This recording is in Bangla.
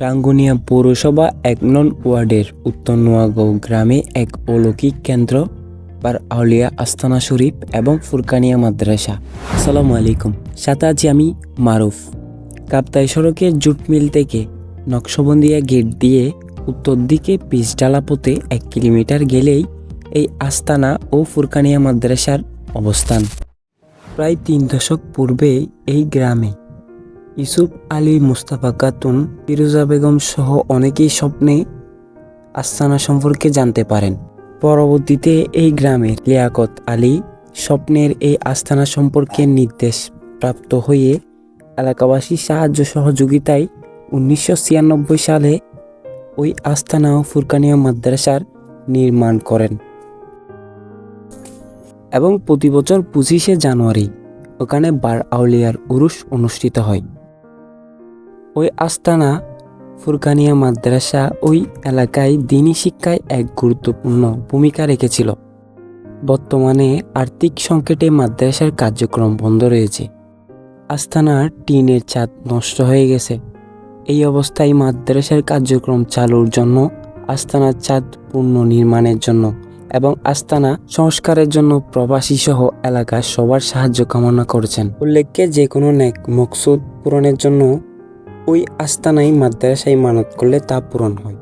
রাঙ্গুনিয়া পৌরসভা এক নং ওয়ার্ডের উত্তর নোয়াগাঁও গ্রামে এক অলৌকিক কেন্দ্র, বার আউলিয়া আস্তানা শরীফ এবং ফুরকানিয়া মাদ্রাসা। আসসালামু আলাইকুম। সাথে আছি আমি মারুফ। কাপ্তাই সড়কের জুট মিল থেকে নকশবন্দিয়া গেট দিয়ে উত্তর দিকে পিচডালা পথে এক কিলোমিটার গেলেই এই আস্তানা ও ফুরকানিয়া মাদ্রাসার অবস্থান। প্রায় তিন দশক পূর্বে এই গ্রামে ইউসুফ আলী মুস্তাফা খাতুন, ফিরোজা বেগম সহ অনেকেই স্বপ্নে আস্তানা সম্পর্কে জানতে পারেন। পরবর্তীতে এই গ্রামের লিয়াকত আলী স্বপ্নের এই আস্তানা সম্পর্কে নির্দেশ প্রাপ্ত হয়ে এলাকাবাসীর সাহায্য সহযোগিতায় উনিশশো ছিয়ানব্বই সালে ওই আস্তানা ও ফুরকানিয়া মাদ্রাসার নির্মাণ করেন। এবং প্রতি বছর পঁচিশে জানুয়ারি ওখানে বার আউলিয়ার উরুস অনুষ্ঠিত হয়। ওই আস্তানা ফুরকানিয়া মাদ্রাসা ওই এলাকায় দিনী শিক্ষায় এক গুরুত্বপূর্ণ ভূমিকা রেখেছিল। বর্তমানে আর্থিক সংকটে মাদ্রাসার কার্যক্রম বন্ধ রয়েছে। আস্তানার টিনের ছাদ নষ্ট হয়ে গেছে। এই অবস্থায় মাদ্রাসার কার্যক্রম চালুর জন্য, আস্তানার ছাদ পুনর্নির্মাণের জন্য এবং আস্তানা সংস্কারের জন্য প্রবাসী সহ এলাকার সবার সাহায্য কামনা করেছেন। উল্লেখ্যে যে কোনো নেক মকসুদ পূরণের জন্য ওই আস্তানাই মাদ্রাসায় মানত করলে তা পূরণ হয়।